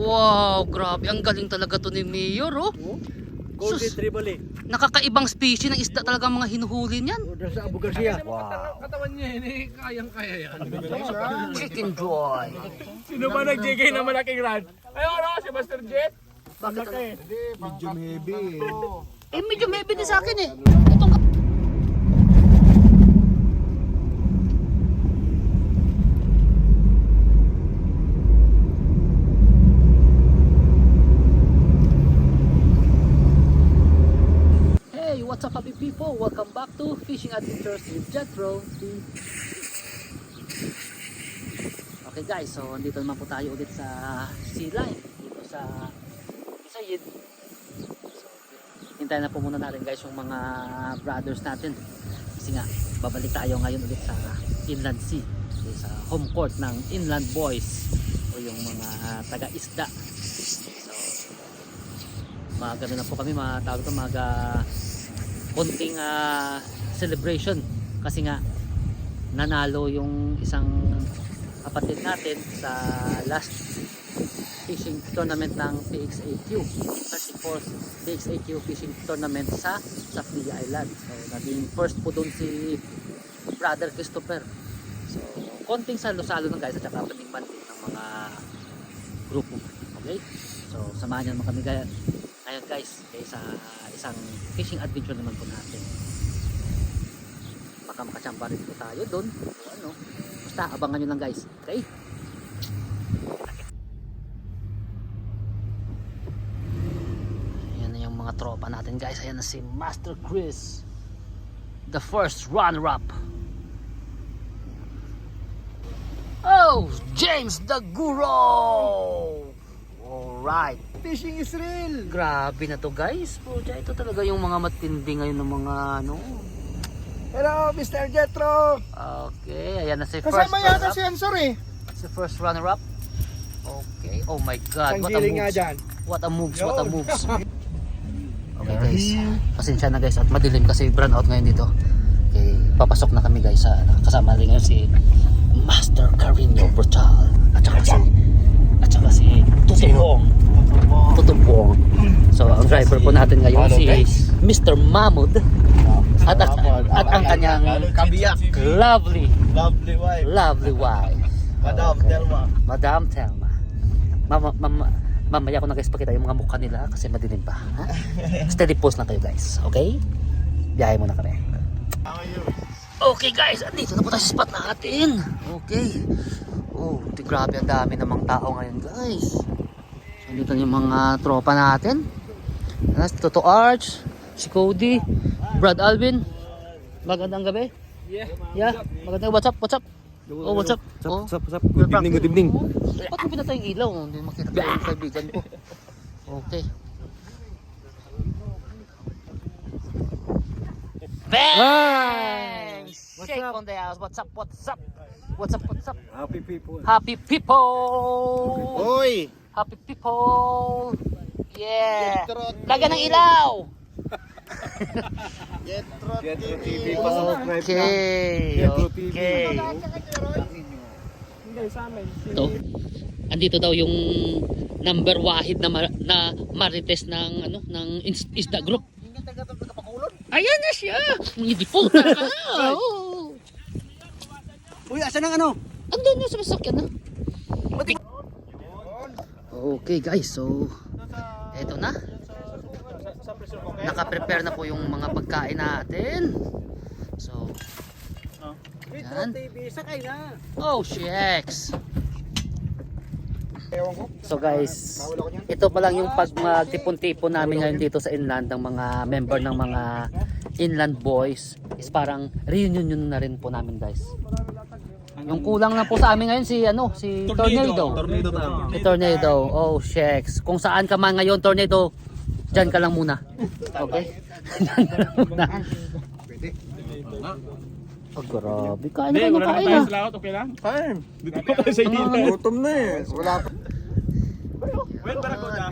Wow, grabe. Ang galing talaga to ni Mayor, oh. Golden Sus. Tribali. Nakakaibang species ng isda talaga ang mga hinuhuli niyan. O, sa Abu Garcia. Katawan niya yun eh, kayang-kaya yan. Chicken joy. Sino ba nag-JK na malaking rod? Ayaw ano si Master Jet? Bakit? Medyo heavy. Eh, medyo may din sa akin eh. Itong Hey, what's up happy people? Welcome back to Fishing Adventures with Jetro. Okay guys, so andito naman po tayo ulit sa sea line dito sa Isayid. Hintayin na po muna natin guys yung mga brothers natin. Kasi nga, babalik tayo ngayon ulit sa Inland Sea. Okay, sa home court ng Inland Boys o yung mga taga-isda. So, mga na po kami, mga tawag ito, mga konting ah, celebration. Kasi nga, nanalo yung isang kapatid natin sa last fishing tournament ng PXAQ 34th PXAQ fishing tournament sa Sapia Island. So naging first po doon si brother Christopher. So konting salo-salo ng guys at saka panigman ng mga grupo. Okay so samahan niyo naman kami gaya ngayon guys kay sa isang fishing adventure naman po natin baka makachamba rin po tayo doon o ano basta abangan nyo lang guys okay Ayan na yung mga tropa natin guys. Ayan na si Master Chris. The first runner-up. Oh, James the Guru! Alright. Fishing is real. Grabe na to guys. Pucha, ito talaga yung mga matindi ngayon ng mga ano. Hello, Mr. Jetro. Okay, ayan na si first Kasama yata runner-up. si Ansor eh. Si first runner-up. Okay. Oh my God. What a moves. What a moves. What a moves. Okay guys. Pasensya na guys at madilim kasi brown out ngayon dito. Okay, papasok na kami guys sa kasama rin ngayon si Master Carino Brutal at saka si at saka si Tutupong. Tutupong. So ang driver po natin ngayon si Mr. Mahmoud at, at, at ang kanyang Kabiyak. lovely Lovely wife. lovely wife. Madam, Okay. Telma. Madam Telma. Mama, mama, mamaya ko na guys pakita yung mga mukha nila kasi madilim pa. Ha? Steady pose lang kayo guys. Okay? Biyahe muna kami. Okay guys, andito na po tayo sa spot natin. Okay. Oh, grabe ang dami namang tao ngayon guys. Na yung mga tropa natin. Si Toto Arch, si Cody, Brad Alvin. Magandang gabi. Yeah. Yeah, magandang what's up, what's up? Oh, what's up? Oh. What's up, what's up? Good evening, good evening. Ba't mo pinatay yung ilaw? Hindi makita ko yung kaibigan ko. Okay. Bang! What's Shake up? on the house. What's up? What's up? What's up? What's up? Happy people. Happy people! Hoy! Happy people! Yeah! Lagyan ng ilaw! Jetro TV. Pa-subscribe. Okay. Okay. Hindi, sa amin. Ito. Andito daw yung number wahid na mar- na marites ng ano ng ins- isda group. Ayan na siya. Hindi po. Oh. Uy, asan ang ano? Andun na sa masakyan na. Okay guys, so eto na. Naka-prepare na po yung mga pagkain natin. So, Yan. Oh ko. So guys, ito pa lang yung pag magtipon-tipon namin ngayon dito sa inland ng mga member ng mga inland boys is parang reunion na rin po namin guys. Yung kulang na po sa amin ngayon si ano, si Tornado. Tornado tayo. Si Tornado. Oh, shucks. Kung saan ka man ngayon, Tornado, dyan ka lang muna. Okay? dyan ka lang muna. Pwede. Oh, grabe. Kain na kayo ng kain ah. laot, okay lang? Fine. Dito pa tayo sa Ah, Gutom na eh. Wala pa. Well, barakuda.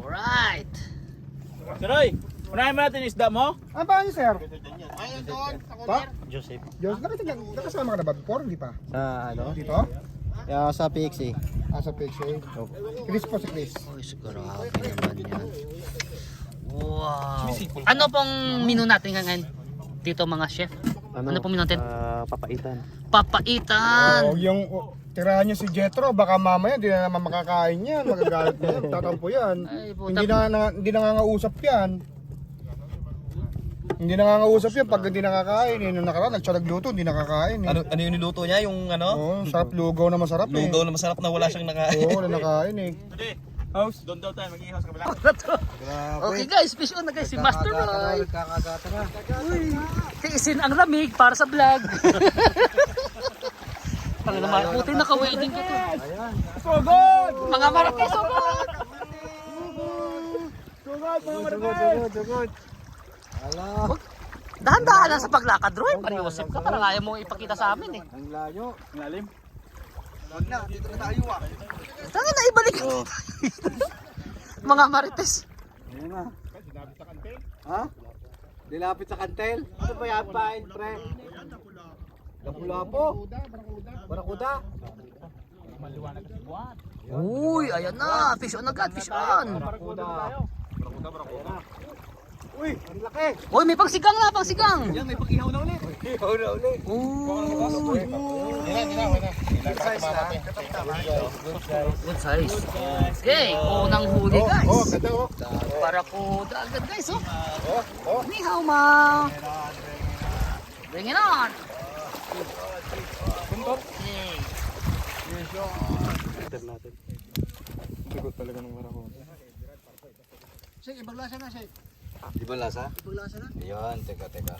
Alright. Saroy, unahin mo natin isda mo? Ano pa niyo, sir? Pa? Joseph. Diyos, nakasama, nakasama ka na ba before? Hindi pa? Sa ano? Dito? Kaya sa PXA. Ah, sa PXA. Chris po si Chris. Uy, grabe naman yan. Wow. Ano pong menu natin ngayon? Dito mga chef? Ano, pong menu natin? Ah, papaitan. Papaitan! Oh, yung oh, tirahan niyo si Jetro, baka mamaya hindi na naman makakain yan. Magagalit na yan. Tatampo yan. Ay, puta. Hindi na, na hindi na nangangausap yan. Hindi nangangausap yan pag hindi nakakain. Eh, nung nakaraan, nagluto, hindi nakakain. Eh. Ano, ano yung niluto niya? Yung ano? Oo, sarap lugaw na masarap eh. Lugaw na masarap na wala siyang nakain. Oo, wala nakain eh. House, doon daw tayo. Mag-ihaws ka pala. Okay guys, fish on na guys si Master Roy. Kakagata na. Tiisin ang lamig para sa vlog. Tangina naman, puti naka-waiting ka to. Sugod! Mga marites, sugod! Sugod, mga Sugod, marites! sugod, sugod. Ala, Dahan-dahan lang sa paglakad, Roy. Pariwasip ka, parang ayaw mo ipakita sa amin eh. ang layo. Lalim. Wag na, dito na tayo ah. Tangina na, ibalik. Mga marites. Ayun na. Ha? Dilapit sa kantel? Ano ba yan, pain, pre? Lapu-lapo. Barakuda. Uy, ayan na. Fish on agad, fish on. Barakuda. Barakuda, barakuda. Uy, ang laki. Uy, may pangsigang na, pangsigang. Yan, may pag-ihaw na ulit. Ihaw na uli. Uy, Size na. good size. Okay, unang huli guys. Oh, ganda oh. Barakuda agad guys, oh. Oh, oh. Ni hao ma. Bring it on. Okay. Sigot talaga ng barako. Sige, ibaglasa na, Shake. Di ba lasa? Ibaglasa na. Yan, teka, teka.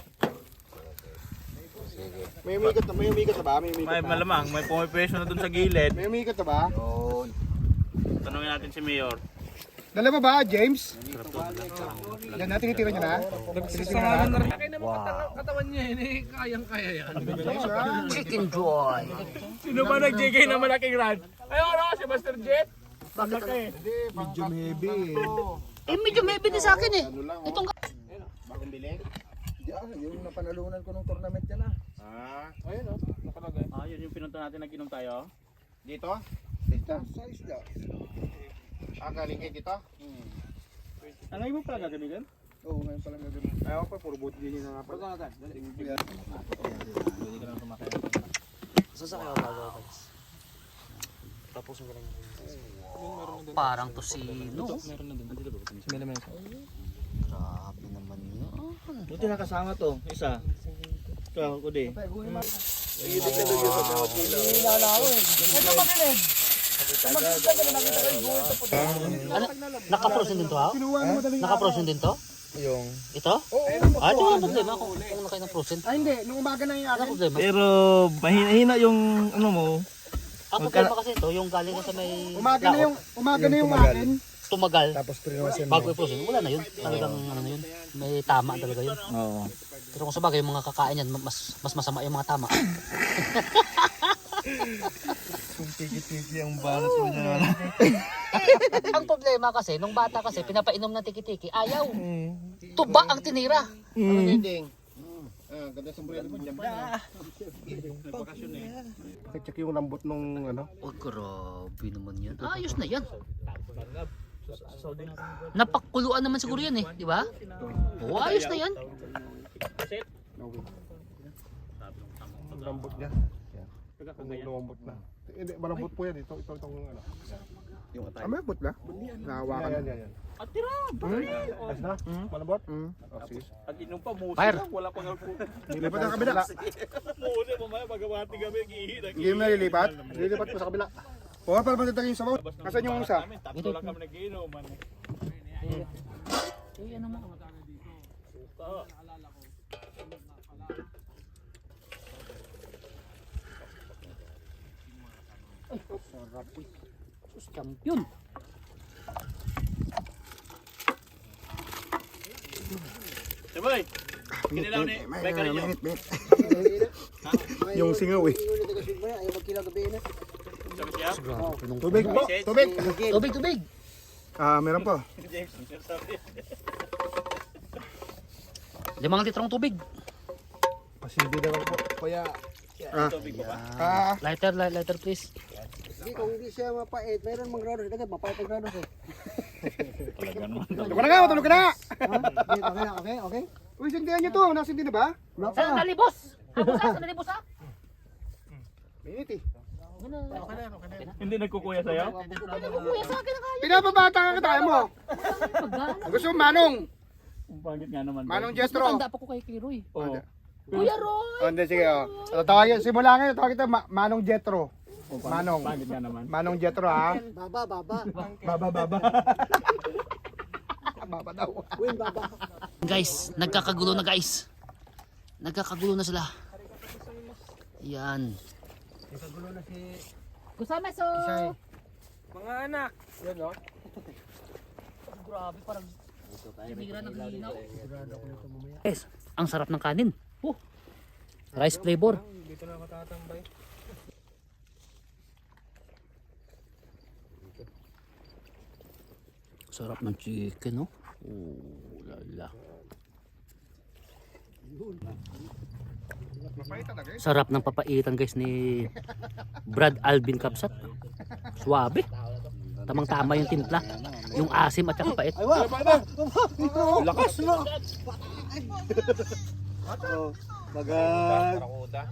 Sige. May umikat na, may umikat na ba? May umikat May na. malamang, may pumipresyo na dun sa gilid. May umikat na ba? Oh, Tanungin natin si Mayor. Dala ba ba, James? Yan natin itira niya na. Tinitingnan na. Katawan niya, eh. Kayang-kaya yan. Chicken joy. Sino ba nag-JK na malaking rad? Ayun, ano, si Master Jet? Bakit? Medyo heavy eh. Eh, medyo may din sa akin eh. Itong Diyan, yung napanalunan ko nung tournament yan ah. Ah, Ayun, oh. Nakalagay. Ah, yun yung pinunta natin, nag-inom tayo. dito? Dito, sa isda. Ah, galing kayo dito? Ano yung pala gagamitin? Oo, ngayon palang gagawin. Ayaw ko, puro buti din na nga pala. parang tosino. Grabe naman yun. Buti nakasama to, isa. Ito, ko di. Ano? Naka-frozen din to ha? Naka-frozen din to? Yung... Ito? Ah, di wala problema kung kung nakain ng frozen. Ah, hindi. Nung umaga na yung akin. Pero, mahina-hina yung, ano mo, Ang problema kasi ito, yung galing ka sa may Umaga na yung, umaga na yung tumagal. akin. tumagal, Tapos pinawasin bago i-frozen, wala na yun. Talagang ano na yun, may tama talaga yun. Oo. Pero kung sa bagay, yung mga kakain yan, mas, mas masama yung mga tama. Kung tiki-tiki ang balat mo niya. ang problema kasi, nung bata kasi, pinapainom ng tiki-tiki, ayaw. Tuba ang tinira. Ano ending? Ah, ganda buhay mo. Check yung lambot nung ano. Oh, grabe naman yan. Ayos na yan. Napakuluan naman siguro yan eh, di ba? Oo, ayos na yan. Ang lambot niya. Lambot na. Hindi, malambot po yan. Ito, ito, itong ano. Yung atay. Ah, malambot na? Nahawakan. Yan, yan, yan. At tira, Ayos na? Malambot? Mm. Oh, sige. Pag inom pa, Fire. lang, wala pang alpo. Nilipat na kabila. Musi, mamaya magawati kami, gihita. Hindi mo nalilipat? Nililipat po sa kabila. Huwag para matitag yung sabaw. Kasan yung isa? Tatlo lang kami nag-inom. man. Uy, ano mo? Ay, sarap uy. Sus, champion. Sabay! Kinilaw ni Becca rin yun. Yung singaw eh. Sabi siya? Tubig po, tubig. Tubig, tubig. Ah, meron po. James, sabi. Limang litrong tubig. Pasilbi na lang po. Kaya, Tubig pa ba? ah, Lighter, light- lighter please. Hindi, kung hindi siya mapait, mayroon mang grados. Dagat, mapait ang grados eh. Tulog ka na nga, tulog ka na! Ha? Okay okay, okay. Uy, sindihan niyo to. Nasindi na ba? Saan nalibos? Ako sa saan nalibos ha? Minute eh. Hindi nagkukuya sa'yo? Kuya sa akin ang kaya. Pinapabata ka katayan mo. Gusto mo manong. Ang pangit nga naman. Manong Jestro. Matanda pa ko kay Kiroy. Oo. Kuya Roy! Hindi, sige. Oh. Tawagin, simula ngayon, tawagin kita Ma- Manong Jetro. Manong. Pangit nga naman. Manong Jetro, ha? Baba, baba. Baba, baba. baba daw. Win, baba. Guys, nagkakagulo na guys. Nagkakagulo na sila. Yan. Nagkagulo na si... Kusama so. Mga anak. Yan o. Grabe parang Sinira ng hinaw. Guys, ang sarap ng kanin. Oh. Rice flavor. Dito na ako tatambay. Sarap ng chicken, no? Oh, lala. Sarap ng papaitan guys ni Brad Alvin Kapsat. Suwabe. Tamang tama yung timpla. Yung asim at saka pait. Lakas mo. Oh, baga...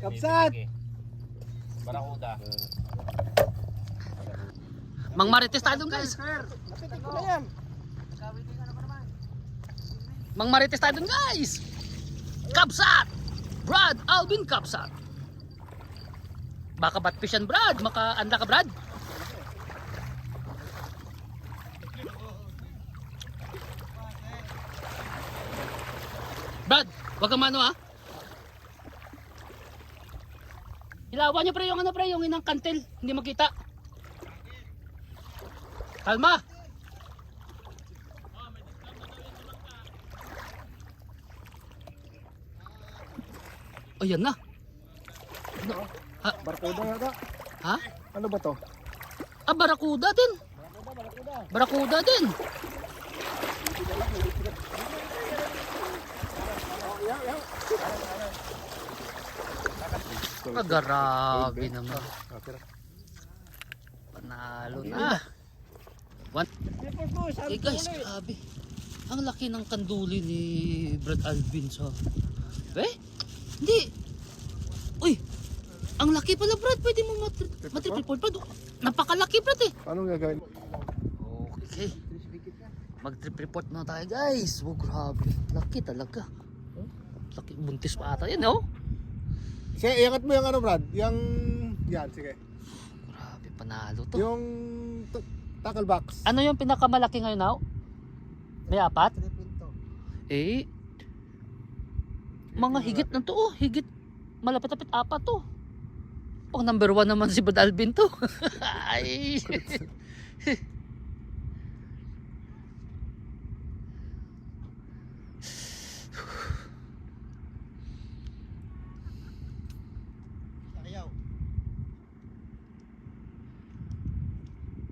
Kapsat! Mang Marites tayo dun guys. Mang Marites tayo dun guys. Kapsat. Brad Alvin Kapsat. Baka batfish yan Brad. Makaanda ka Brad. Brad, wag kang mano ha. Hilawan niyo pre yung ano pre, yung inang kantel, hindi makita. Kalma. Oh, yan na. Barkuda yata. Ha? Ano ba to? Ah, barakuda din. Barakuda din. Ah, grabe naman. Panalo na. One. Eh guys, grabe. Ang laki ng kanduli ni Brad Alvin sa... Eh? Hindi. Uy! Ang laki pala Brad. Pwede mo matri- matripod Brad. Napakalaki Brad eh. Paano gagawin? Okay. Mag-trip report na tayo guys. Oh, grabe. Laki talaga. Laki. Buntis pa ata yan, oh. Sige, iangat mo yung ano, Brad. Yung... Yan, sige. Grabe, panalo to. Yung tackle box. Ano yung pinakamalaki ngayon, now? May apat? Eh, mga higit na to, oh. Higit. Malapit-lapit apat to. Pang number one naman si Bad Alvin to. Ay. Ayaw.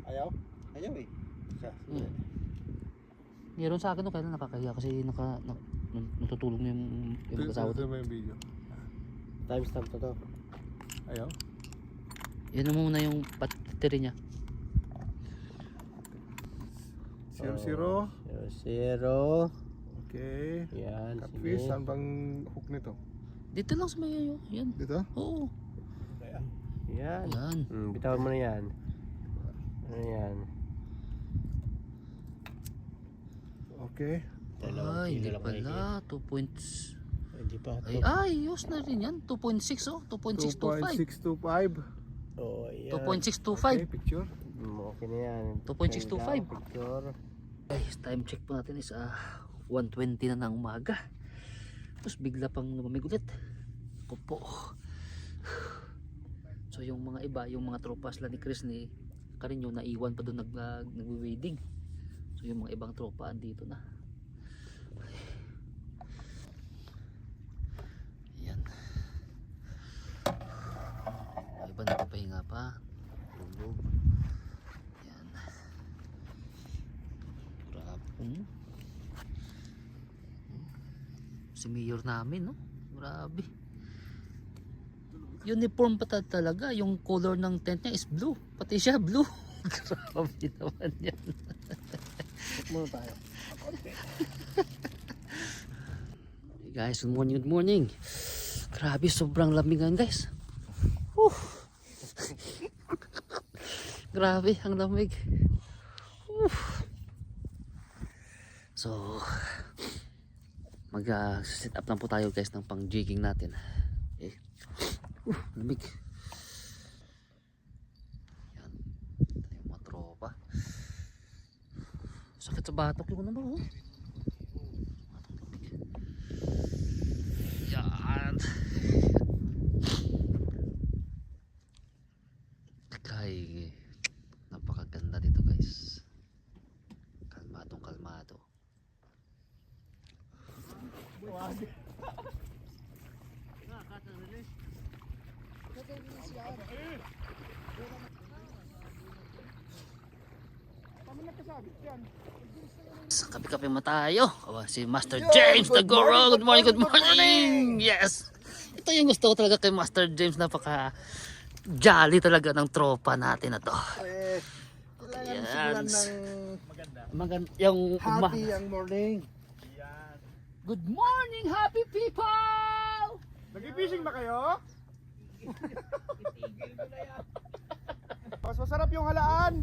Ayaw? Ayaw eh. Hmm. Meron sa akin no, kailan nakakahiya kasi naka, na, natutulog na yung, yung mag-asawa to. mo yung video. Timestamp to to. Ayaw? Yan na muna yung battery niya. Zero, zero. Zero, zero. Okay. Yan, Catfish, saan bang hook nito? Dito lang sa may yan. Dito? Oo. Yan. Yan. Hmm, bitawan mo na yan. Ano yan? Okay. Ay, hindi pala. 2 points. Hindi pa. Ay, ay, ayos na rin yan. 2.6 oh. 2.625. 2.625. Oo, yan. 2.625. Okay, picture. Hmm, okay na yan. 2.625. Picture. Guys, time check po natin is ah, 1.20 na ng umaga. Tapos bigla pang lumamig ulit. Ako po. So yung mga iba, yung mga tropa sila ni Chris ni Karinyo naiwan pa doon nag, nag, nagwe-wedding. Yung mga ibang tropa andito na. Yan. Yung iba nagpapahinga pa. Tulog. Yan. Grabe. Hmm? Si mayor namin, no? Grabe. uniform pa ta- talaga. Yung color ng tent niya is blue. Pati siya blue. Grabe naman yan. Muna tayo. Hey guys, good morning, good morning. Grabe, sobrang lamig ngayon guys. Whew. Grabe, ang lamig. Whew. So, mag uh, sit up lang po tayo guys ng pang jigging natin. Okay. Uh, lamig. Yan. Ito yung mga tropa. Sakit sa batok yung naman oh. Yan. Kay napakaganda dito guys. Kalmadong kalmado. Sa kape-kape mo tayo. Oh, si Master James Tagoro. Good morning, good morning. Yes. Ito yung gusto ko talaga kay Master James. Napaka jolly talaga ng tropa natin na to. Eh, kailangan ng Maganda yung happy ang morning. Good morning, happy people! Nag-fishing ba kayo? Mas masarap yung halaan.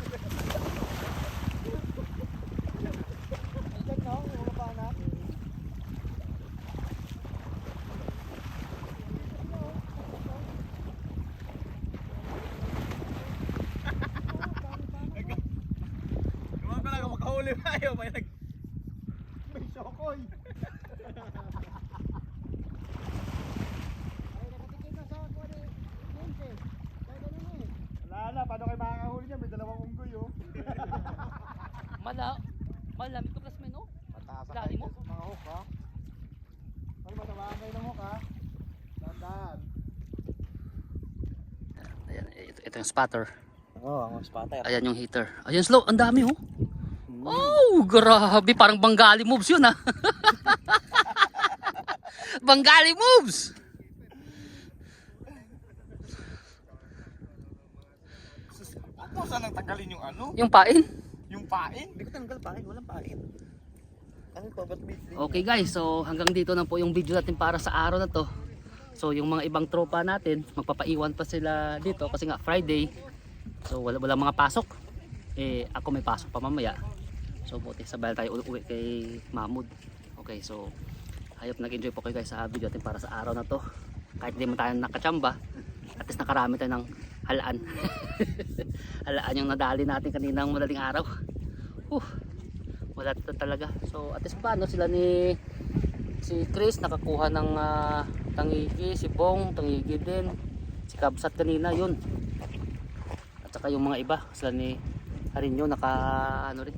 yung spotter. Oo, ang spotter. Ayan yung heater. Ayan slow, ang dami oh. Oh, grabe, parang Bengali moves yun ah. Bengali moves! Ako saan ang tanggalin yung ano? Yung pain. Yung pain? Hindi ko tanggal pain. Walang pain. Ano to? Ba't may Okay guys, so hanggang dito na po yung video natin para sa araw na to. So yung mga ibang tropa natin, magpapaiwan pa sila dito kasi nga Friday. So wala wala mga pasok. Eh ako may pasok pa mamaya. So buti sabay tayo uli uwi kay Mahmud. Okay, so hayop nag-enjoy po kayo guys sa video natin para sa araw na to. Kahit hindi mo tayo nakachamba, at least nakarami tayo ng halaan. halaan yung nadali natin kaninang madaling araw. Uh, wala ta- talaga. So at least paano sila ni si Chris nakakuha ng ah, tangigi, si Bong, tangigi din. Si Kabsat kanina yun. At saka yung mga iba, sila ni Harinyo naka ano rin,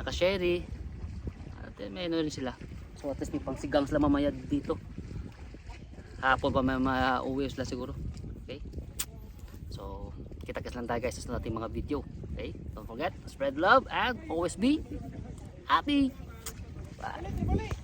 naka sherry. At eh, may ano rin sila. So at least may pang sigang sila mamaya dito. Hapon pa may mauwi sila siguro. Okay? So, kita-kits lang tayo guys sa nating mga video. Okay? Don't forget, spread love and always be happy. Bye.